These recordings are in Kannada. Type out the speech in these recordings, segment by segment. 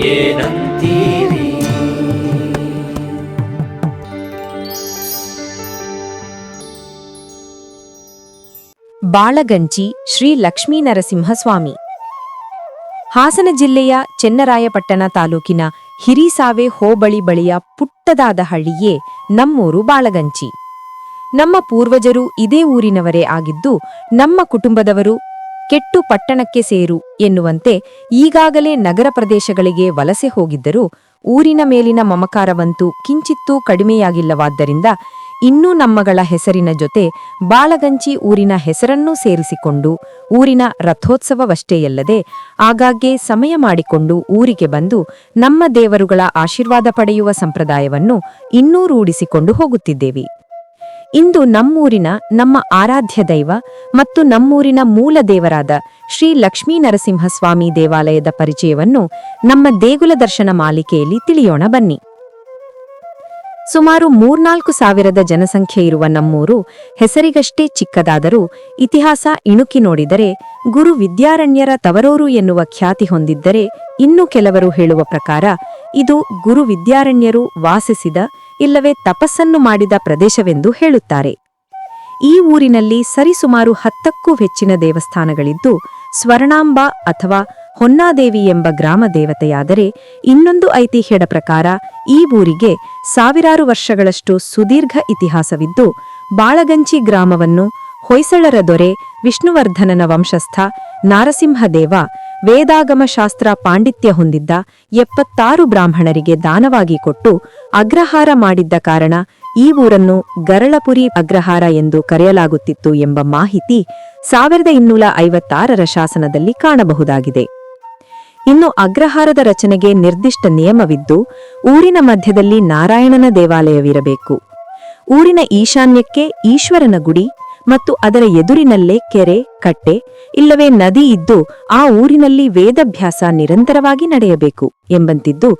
ಏನಂತೀರಿ? ಬಾಳಗಂಚಿ ಶ್ರೀ ಲಕ್ಷ್ಮೀ ನರಸಿಂಹಸ್ವಾಮಿ. ಹಾಸನ ಜಿಲ್ಲೆಯ ಚೆನ್ನರಾಯಪಟ್ಟಣ ತಾಲೂಕಿನ ಹಿರಿಸಾವೆ ಹೋಬಳಿ ಬಳಿಯ ಪುಟ್ಟದಾದ ಹಳ್ಳಿಯೇ ನಮ್ಮೂರು ಬಾಳಗಂಚಿ ನಮ್ಮ ಪೂರ್ವಜರು ಇದೇ ಊರಿನವರೇ ಆಗಿದ್ದು, ನಮ್ಮ ಕುಟುಂಬದವರು ಕೆಟ್ಟು ಪಟ್ಟಣಕ್ಕೆ ಸೇರು ಎನ್ನುವಂತೆ ಈಗಾಗಲೇ ನಗರ ಪ್ರದೇಶಗಳಿಗೆ ವಲಸೆ ಹೋಗಿದ್ದರೂ, ಊರಿನ ಮೇಲಿನ ಮಮಕಾರವಂತೂ ಕಿಂಚಿತ್ತೂ ಕಡಿಮೆಯಾಗಿಲ್ಲವಾದ್ದರಿಂದ ಇನ್ನೂ ನಮ್ಮಗಳ ಹೆಸರಿನ ಜೊತೆ ಬಾಳಗಂಚಿ ಊರಿನ ಹೆಸರನ್ನೂ ಸೇರಿಸಿಕೊಂಡು ಊರಿನ ರಥೋತ್ಸವವಷ್ಟೇ ಅಲ್ಲದೆ ಆಗಾಗ್ಗೆ ಸಮಯ ಮಾಡಿಕೊಂಡು ಊರಿಗೆ ಬಂದು ನಮ್ಮ ದೇವರುಗಳ ಆಶೀರ್ವಾದ ಪಡೆಯುವ ಸಂಪ್ರದಾಯವನ್ನು ಇನ್ನೂ ರೂಢಿಸಿಕೊಂಡು ಹೋಗುತ್ತಿದ್ದೇವೆ. ಇಂದು ನಮ್ಮೂರಿನ ನಮ್ಮ ಆರಾಧ್ಯ ದೈವ ಮತ್ತು ನಮ್ಮೂರಿನ ಮೂಲ ದೇವರಾದ ಶ್ರೀ ಲಕ್ಷ್ಮೀ ನರಸಿಂಹಸ್ವಾಮಿ ದೇವಾಲಯದ ಪರಿಚಯವನ್ನು ನಮ್ಮ ದೇಗುಲ ದರ್ಶನ ಮಾಲಿಕೆಯಲ್ಲಿ ತಿಳಿಯೋಣ ಬನ್ನಿ. ಸುಮಾರು ಮೂರ್ನಾಲ್ಕು ಸಾವಿರದ ಜನಸಂಖ್ಯೆ ಇರುವ ನಮ್ಮೂರು ಹೆಸರಿಗಷ್ಟೇ ಚಿಕ್ಕದಾದರೂ ಇತಿಹಾಸ ಇಣುಕಿ ನೋಡಿದರೆ ಗುರು ವಿದ್ಯಾರಣ್ಯರ ತವರೂರು ಎನ್ನುವ ಖ್ಯಾತಿ ಹೊಂದಿದ್ದರೆ ಇನ್ನು ಕೆಲವರು ಹೇಳುವ ಪ್ರಕಾರ ಇದು ಗುರು ವಿದ್ಯಾರಣ್ಯರು ವಾಸಿಸಿದ ಇಲ್ಲವೇ ತಪಸ್ಸನ್ನು ಮಾಡಿದ ಪ್ರದೇಶವೆಂದು ಹೇಳುತ್ತಾರೆ. ಈ ಊರಿನಲ್ಲಿ ಸರಿಸುಮಾರು ಹತ್ತಕ್ಕೂ ಹೆಚ್ಚಿನ ದೇವಸ್ಥಾನಗಳಿದ್ದು, ಸ್ವರ್ಣಾಂಬ ಅಥವಾ ಹೊನ್ನಾದೇವಿ ಎಂಬ ಗ್ರಾಮ ದೇವತೆಯಾದರೆ ಇನ್ನೊಂದು ಐತಿಹ್ಯದ ಪ್ರಕಾರ ಈ ಊರಿಗೆ ಸಾವಿರಾರು ವರ್ಷಗಳಷ್ಟು ಸುದೀರ್ಘ ಇತಿಹಾಸವಿದ್ದು, ಬಾಳಗಂಚಿ ಗ್ರಾಮವನ್ನು ಹೊಯ್ಸಳರ ದೊರೆ ವಿಷ್ಣುವರ್ಧನನ ವಂಶಸ್ಥ ನಾರಸಿಂಹದೇವ ವೇದಾಗಮ ಶಾಸ್ತ್ರ ಪಾಂಡಿತ್ಯ ಹೊಂದಿದ್ದ ಎಪ್ಪತ್ತಾರು ಬ್ರಾಹ್ಮಣರಿಗೆ ದಾನವಾಗಿ ಕೊಟ್ಟು ಅಗ್ರಹಾರ ಮಾಡಿದ್ದ ಕಾರಣ ಈ ಊರನ್ನು ಗರಳಪುರಿ ಅಗ್ರಹಾರ ಎಂದು ಕರೆಯಲಾಗುತ್ತಿತ್ತು ಎಂಬ ಮಾಹಿತಿ ಸಾವಿರದ ಇನ್ನೂರ ಐವತ್ತಾರರ ಶಾಸನದಲ್ಲಿ ಕಾಣಬಹುದಾಗಿದೆ. ಇನ್ನು ಅಗ್ರಹಾರದ ರಚನೆಗೆ ನಿರ್ದಿಷ್ಟ ನಿಯಮವಿದ್ದು, ಊರಿನ ಮಧ್ಯದಲ್ಲಿ ನಾರಾಯಣನ ದೇವಾಲಯವಿರಬೇಕು. ಊರಿನ ಈಶಾನ್ಯಕ್ಕೆ ಈಶ್ವರನ ಗುಡಿ ಮತ್ತು ಅದರ ಎದುರಿನಲ್ಲೇ ಕೆರೆ, ಕಟ್ಟೆ, ಇಲ್ಲವೇ ನದಿ ಇದ್ದು ಆ ಊರಿನಲ್ಲಿ ವೇದಭ್ಯಾಸ ನಿರಂತರವಾಗಿ ನಡೆಯಬೇಕು ಎಂಬಂತಿದ್ದು,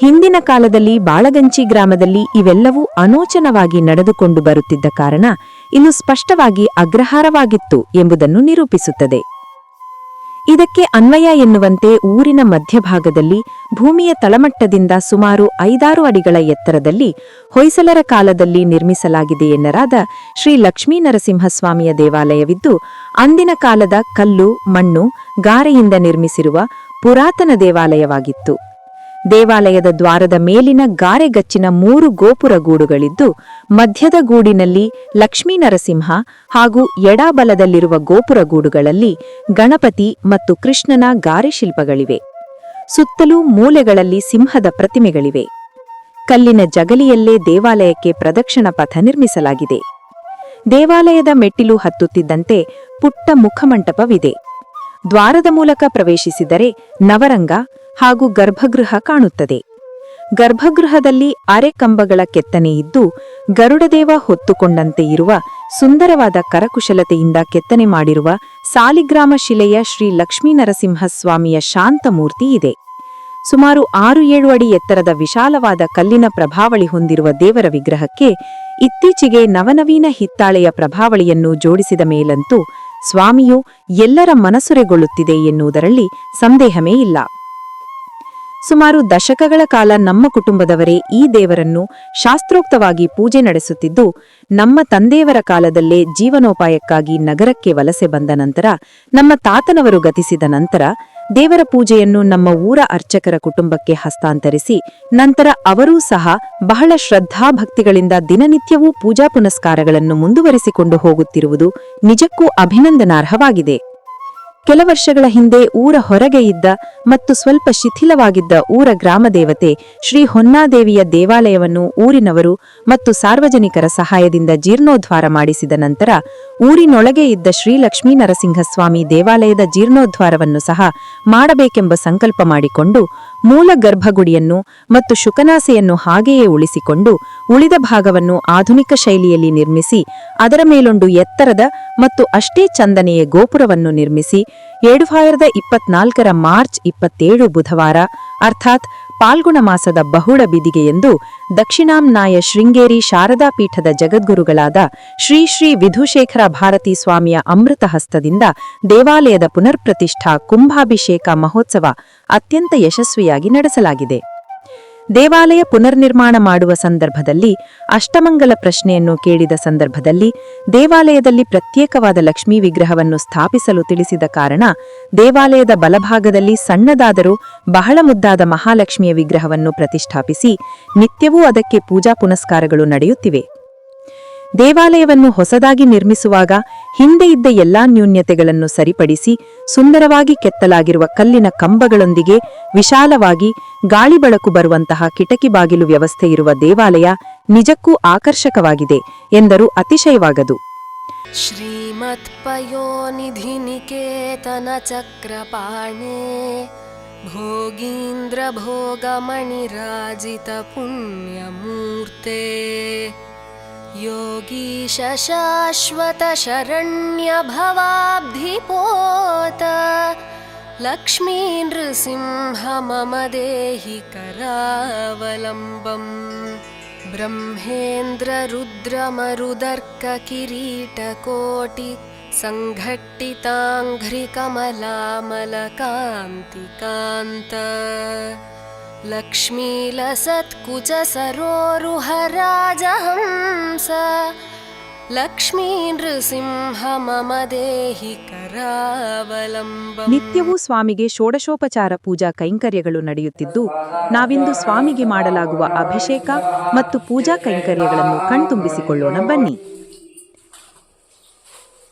ಹಿಂದಿನ ಕಾಲದಲ್ಲಿ ಬಾಳಗಂಚಿ ಗ್ರಾಮದಲ್ಲಿ ಇವೆಲ್ಲವೂ ಅನೋಚನವಾಗಿ ನಡೆದುಕೊಂಡು ಬರುತ್ತಿದ್ದ ಕಾರಣ ಇದು ಸ್ಪಷ್ಟವಾಗಿ ಅಗ್ರಹಾರವಾಗಿತ್ತು ಎಂಬುದನ್ನು ನಿರೂಪಿಸುತ್ತದೆ. ಇದಕ್ಕೆ ಅನ್ವಯ ಎನ್ನುವಂತೆ ಊರಿನ ಮಧ್ಯಭಾಗದಲ್ಲಿ ಭೂಮಿಯ ತಳಮಟ್ಟದಿಂದ ಸುಮಾರು ಐದಾರು ಅಡಿಗಳ ಎತ್ತರದಲ್ಲಿ ಹೊಯ್ಸಲರ ಕಾಲದಲ್ಲಿ ನಿರ್ಮಿಸಲಾಗಿದೆ ಎನ್ನರಾದ ಶ್ರೀ ಲಕ್ಷ್ಮೀ ನರಸಿಂಹಸ್ವಾಮಿಯ ದೇವಾಲಯವಿದ್ದು, ಅಂದಿನ ಕಾಲದ ಕಲ್ಲು, ಮಣ್ಣು, ಗಾರೆಯಿಂದ ನಿರ್ಮಿಸಿರುವ ಪುರಾತನ ದೇವಾಲಯವಾಗಿತ್ತು. ದೇವಾಲಯದ ದ್ವಾರದ ಮೇಲಿನ ಗಾರೆಗಚ್ಚಿನ ಮೂರು ಗೋಪುರ ಗೂಡುಗಳಿದ್ದು, ಮಧ್ಯದ ಗೂಡಿನಲ್ಲಿ ಲಕ್ಷ್ಮೀನರಸಿಂಹ ಹಾಗೂ ಎಡಾಬಲದಲ್ಲಿರುವ ಗೋಪುರ ಗೂಡುಗಳಲ್ಲಿ ಗಣಪತಿ ಮತ್ತು ಕೃಷ್ಣನ ಗಾರೆ ಶಿಲ್ಪಗಳಿವೆ. ಸುತ್ತಲೂ ಮೂಲೆಗಳಲ್ಲಿ ಸಿಂಹದ ಪ್ರತಿಮೆಗಳಿವೆ. ಕಲ್ಲಿನ ಜಗಲಿಯಲ್ಲೇ ದೇವಾಲಯಕ್ಕೆ ಪ್ರದಕ್ಷಿಣ ಪಥ ನಿರ್ಮಿಸಲಾಗಿದೆ. ದೇವಾಲಯದ ಮೆಟ್ಟಿಲು ಹತ್ತುತ್ತಿದ್ದಂತೆ ಪುಟ್ಟ ಮುಖಮಂಟಪವಿದೆ. ದ್ವಾರದ ಮೂಲಕ ಪ್ರವೇಶಿಸಿದರೆ ನವರಂಗ ಹಾಗೂ ಗರ್ಭಗೃಹ ಕಾಣುತ್ತದೆ. ಗರ್ಭಗೃಹದಲ್ಲಿ ಅರೆಕಂಬಗಳ ಕೆತ್ತನೆ ಇದ್ದು, ಗರುಡದೇವ ಹೊತ್ತುಕೊಂಡಂತೆ ಇರುವ ಸುಂದರವಾದ ಕರಕುಶಲತೆಯಿಂದ ಕೆತ್ತನೆ ಮಾಡಿರುವ ಸಾಲಿಗ್ರಾಮ ಶಿಲೆಯ ಶ್ರೀ ಲಕ್ಷ್ಮೀ ನರಸಿಂಹಸ್ವಾಮಿಯ ಶಾಂತ ಮೂರ್ತಿ ಇದೆ. ಸುಮಾರು ಆರು ಏಳು ಅಡಿ ಎತ್ತರದ ವಿಶಾಲವಾದ ಕಲ್ಲಿನ ಪ್ರಭಾವಳಿ ಹೊಂದಿರುವ ದೇವರ ವಿಗ್ರಹಕ್ಕೆ ಇತ್ತೀಚೆಗೆ ನವನವೀನ ಹಿತ್ತಾಳೆಯ ಪ್ರಭಾವಳಿಯನ್ನು ಜೋಡಿಸಿದ ಮೇಲಂತೂ ಸ್ವಾಮಿಯು ಎಲ್ಲರ ಮನಸುರೆಗೊಳ್ಳುತ್ತಿದೆ ಎನ್ನುವುದರಲ್ಲಿ ಸಂದೇಹವೇ ಇಲ್ಲ. ಸುಮಾರು ದಶಕಗಳ ಕಾಲ ನಮ್ಮ ಕುಟುಂಬದವರೇ ಈ ದೇವರನ್ನು ಶಾಸ್ತ್ರೋಕ್ತವಾಗಿ ಪೂಜೆ ನಡೆಸುತ್ತಿದ್ದು, ನಮ್ಮ ತಂದೆಯವರ ಕಾಲದಲ್ಲೇ ಜೀವನೋಪಾಯಕ್ಕಾಗಿ ನಗರಕ್ಕೆ ವಲಸೆ ಬಂದ ನಂತರ, ನಮ್ಮ ತಾತನವರು ಗತಿಸಿದ ನಂತರ ದೇವರ ಪೂಜೆಯನ್ನು ನಮ್ಮ ಊರ ಅರ್ಚಕರ ಕುಟುಂಬಕ್ಕೆ ಹಸ್ತಾಂತರಿಸಿ, ನಂತರ ಅವರೂ ಸಹ ಬಹಳ ಶ್ರದ್ಧಾಭಕ್ತಿಗಳಿಂದ ದಿನನಿತ್ಯವೂ ಪೂಜಾ ಪುನಸ್ಕಾರಗಳನ್ನು ಮುಂದುವರಿಸಿಕೊಂಡು ಹೋಗುತ್ತಿರುವುದು ನಿಜಕ್ಕೂ ಅಭಿನಂದನಾರ್ಹವಾಗಿದೆ. ಕೆಲ ವರ್ಷಗಳ ಹಿಂದೆ ಊರ ಹೊರಗೆ ಇದ್ದ ಮತ್ತು ಸ್ವಲ್ಪ ಶಿಥಿಲವಾಗಿದ್ದ ಊರ ಗ್ರಾಮದೇವತೆ ಶ್ರೀ ಹೊನ್ನಾದೇವಿಯ ದೇವಾಲಯವನ್ನು ಊರಿನವರು ಮತ್ತು ಸಾರ್ವಜನಿಕರ ಸಹಾಯದಿಂದ ಜೀರ್ಣೋದ್ಧಾರ ಮಾಡಿಸಿದ ನಂತರ ಊರಿನೊಳಗೆ ಇದ್ದ ಶ್ರೀ ಲಕ್ಷ್ಮೀ ನರಸಿಂಹಸ್ವಾಮಿ ದೇವಾಲಯದ ಜೀರ್ಣೋದ್ಧಾರವನ್ನು ಸಹ ಮಾಡಬೇಕೆಂಬ ಸಂಕಲ್ಪ ಮಾಡಿಕೊಂಡು ಮೂಲ ಗರ್ಭಗುಡಿಯನ್ನು ಮತ್ತು ಶುಕನಾಸೆಯನ್ನು ಹಾಗೆಯೇ ಉಳಿಸಿಕೊಂಡು ಉಳಿದ ಭಾಗವನ್ನು ಆಧುನಿಕ ಶೈಲಿಯಲ್ಲಿ ನಿರ್ಮಿಸಿ, ಅದರ ಮೇಲೊಂದು ಎತ್ತರದ ಮತ್ತು ಅಷ್ಟೇ ಚಂದನೆಯ ಗೋಪುರವನ್ನು ನಿರ್ಮಿಸಿ, ಎರಡು ಸಾವಿರದ ಇಪ್ಪತ್ನಾಲ್ಕರ ಮಾರ್ಚ್ ಇಪ್ಪತ್ತೇಳು ಬುಧವಾರ, ಅರ್ಥಾತ್ ಪಾಲ್ಗುಣ ಮಾಸದ ಬಹುಳ ಬಿದಿಗೆಯೆಂದು ದಕ್ಷಿಣಾಂನಾಯ ಶೃಂಗೇರಿ ಶಾರದಾ ಪೀಠದ ಜಗದ್ಗುರುಗಳಾದ ಶ್ರೀ ಶ್ರೀ ವಿಧುಶೇಖರ ಭಾರತೀ ಸ್ವಾಮಿಯ ಅಮೃತ ಹಸ್ತದಿಂದ ದೇವಾಲಯದ ಪುನರ್ಪ್ರತಿಷ್ಠಾ ಕುಂಭಾಭಿಷೇಕ ಮಹೋತ್ಸವ ಅತ್ಯಂತ ಯಶಸ್ವಿಯಾಗಿ ನಡೆಸಲಾಗಿದೆ. ದೇವಾಲಯ ಪುನರ್ನಿರ್ಮಾಣ ಮಾಡುವ ಸಂದರ್ಭದಲ್ಲಿ ಅಷ್ಟಮಂಗಲ ಪ್ರಶ್ನೆಯನ್ನು ಕೇಳಿದ ಸಂದರ್ಭದಲ್ಲಿ ದೇವಾಲಯದಲ್ಲಿ ಪ್ರತ್ಯೇಕವಾದ ಲಕ್ಷ್ಮೀ ವಿಗ್ರಹವನ್ನು ಸ್ಥಾಪಿಸಲು ತಿಳಿಸಿದ ಕಾರಣ ದೇವಾಲಯದ ಬಲಭಾಗದಲ್ಲಿ ಸಣ್ಣದಾದರೂ ಬಹಳ ಮುದ್ದಾದ ಮಹಾಲಕ್ಷ್ಮಿಯ ವಿಗ್ರಹವನ್ನು ಪ್ರತಿಷ್ಠಾಪಿಸಿ ನಿತ್ಯವೂ ಅದಕ್ಕೆ ಪೂಜಾ ಪುನಸ್ಕಾರಗಳು ನಡೆಯುತ್ತಿವೆ. ದೇವಾಲಯವನ್ನು ಹೊಸದಾಗಿ ನಿರ್ಮಿಸುವಾಗ ಹಿಂದೆ ಇದ್ದ ಎಲ್ಲಾ ನ್ಯೂನ್ಯತೆಗಳನ್ನು ಸರಿಪಡಿಸಿ ಸುಂದರವಾಗಿ ಕೆತ್ತಲಾಗಿರುವ ಕಲ್ಲಿನ ಕಂಬಗಳೊಂದಿಗೆ ವಿಶಾಲವಾಗಿ ಗಾಳಿ ಬಳಕು ಬರುವಂತಹ ಕಿಟಕಿ ಬಾಗಿಲು ವ್ಯವಸ್ಥೆ ಇರುವ ದೇವಾಲಯ ನಿಜಕ್ಕೂ ಆಕರ್ಷಕವಾಗಿದೆ ಎಂದರು ಅತಿಶಯವಾಗದು. ಶ್ರೀಮತ್ಪಯೋನಿಧಿನಿಕೇತನ ಚಕ್ರಪಾಣೆ, ಭೋಗೀಂದ್ರ ಭೋಗಮಣಿರಾಜಿತ ಪುಣ್ಯಮೂರ್ತೆ. योगीशशाश्वतशरण्यभवाब्धिपोत लक्ष्मी नृसिंह मम देहि करावलम्बम्। ब्रह्मेन्द्ररुद्रमरुदर्ककिरीटकोटि सङ्घट्टिताङ्घ्रिकमलामलकान्तिकान्त लक्ष्मीलसत्कुचसरोरुहराजहंस लक्ष्मी नृसिंह मम देहि करावलम्बम् ನಿತ್ಯವೂ ಸ್ವಾಮಿಗೆ ಷೋಡಶೋಪಚಾರ ಪೂಜಾ ಕೈಂಕರ್ಯಗಳು ನಡೆಯುತ್ತಿದ್ದು ನಾವಿಂದು ಸ್ವಾಮಿಗೆ ಮಾಡಲಾಗುವ ಅಭಿಷೇಕ ಮತ್ತು ಪೂಜಾ ಕೈಂಕರ್ಯಗಳನ್ನು ಕಣ್ತುಂಬಿಸಿಕೊಳ್ಳೋಣ ಬನ್ನಿ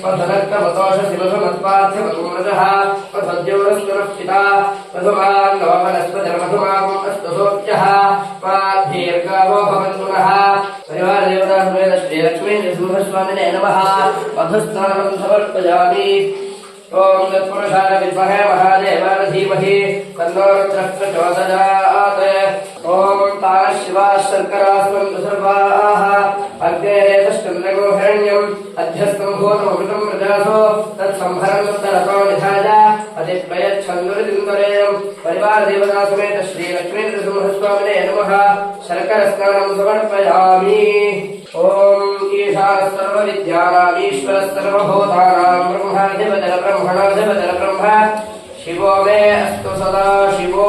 वसोषशिवसमत्पार्थमगुमृतः वसद्योरस्तुरक्षिता वसुमान् नवमनस्पजर्मधुमाम् अस्तुसोच्यः वा दीर्घावो भवन्तु नः। परिवारदेवतासमेत श्रीलक्ष्मीसूरस्वामिने नमः। मधुस्नानं समर्पयामि। ॐ तत्पुरुषाय विद्महे महादेवाय धीमहि। तन्नो रुद्रः प्रचोदयात् ॐ ताः शिवाः शर्करास्वन्तु सर्वाः। अग्नेरेतश्चन्द्रगो हिरण्यम् अध्यस्थम् भूतममृतम् प्रजासो तत्संहरम् तत्तरतो निधाय अतिप्रयच्छन्दुरिदिन्दरेयम् परिवारदेवता समेत श्रीलक्ष्मीनृसिंहस्वामिने नमः। शर्करस्नानम् समर्पयामि। ॐ ईशानः सर्वविद्यानामीश्वरः सर्वभूतानां ब्रह्माधिपतर ब्रह्मणाधिपतर ब्रह्म शिवो मे अस्तु सदा शिवो।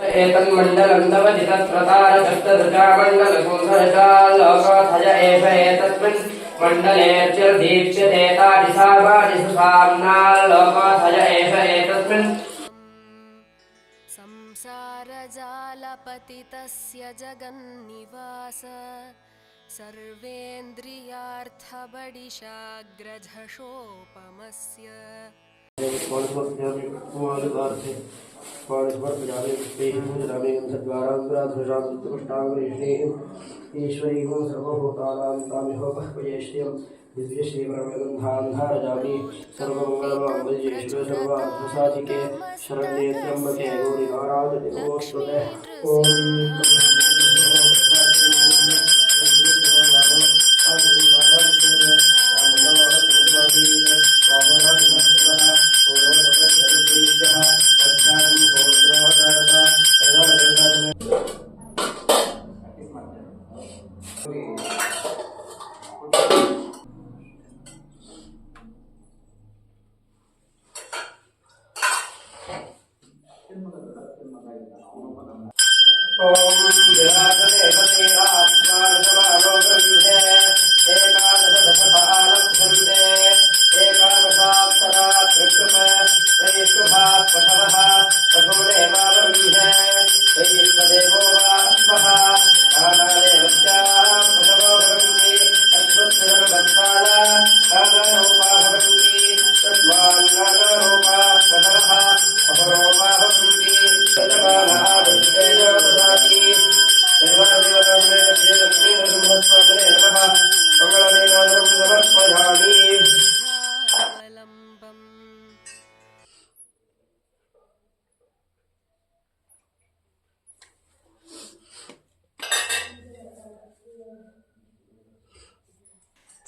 एतन्मण्डलं नवजितत्रतारचष्टदृशामण्डलकुन्धरशालोकोऽथय एष एतस्मिन् मण्डलेऽर्चिर्दीप्यते तादिशावादिषु साम्नाल्लोकोऽथय एष एतस्मिन्। संसारजालपतितस्य जगन्निवास सर्वेन्द्रियार्थबडिशाग्रझषोपमस्य ईश्वरीं सर्वभूतानां तामिहोपह्वयेष्यं दिव्यश्रीपरमगन्धान्धारजामि सर्वमङ्गलमाङ्गल्येश्वर सर्वार्थसाधिके शरण्ये त्र्यम्बके गौरिवाराजनिमोस्तुते ॐ ओम विराट देवतेरा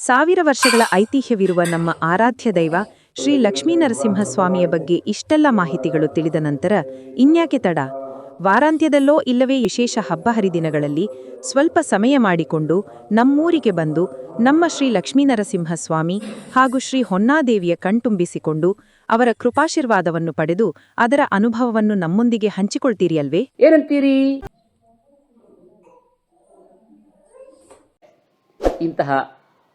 ಸಾವಿರ ವರ್ಷಗಳ ಐತಿಹ್ಯವಿರುವ ನಮ್ಮ ಆರಾಧ್ಯ ದೈವ ಶ್ರೀ ಲಕ್ಷ್ಮೀನರಸಿಂಹಸ್ವಾಮಿಯ ಬಗ್ಗೆ ಇಷ್ಟೆಲ್ಲ ಮಾಹಿತಿಗಳು ತಿಳಿದ ನಂತರ ಇನ್ಯಾಕೆ ತಡ? ವಾರಾಂತ್ಯದಲ್ಲೋ ಇಲ್ಲವೇ ವಿಶೇಷ ಹಬ್ಬ ಹರಿದಿನಗಳಲ್ಲಿ ಸ್ವಲ್ಪ ಸಮಯ ಮಾಡಿಕೊಂಡು ನಮ್ಮೂರಿಗೆ ಬಂದು ನಮ್ಮ ಶ್ರೀ ಲಕ್ಷ್ಮೀನರಸಿಂಹಸ್ವಾಮಿ ಹಾಗೂ ಶ್ರೀ ಹೊನ್ನಾದೇವಿಯ ಕಣ್ತುಂಬಿಸಿಕೊಂಡು ಅವರ ಕೃಪಾಶೀರ್ವಾದವನ್ನು ಪಡೆದು ಅದರ ಅನುಭವವನ್ನು ನಮ್ಮೊಂದಿಗೆ ಹಂಚಿಕೊಳ್ತೀರಿ ಅಲ್ವೇ? ಏನಂತೀರಿ? ಇಂತಹ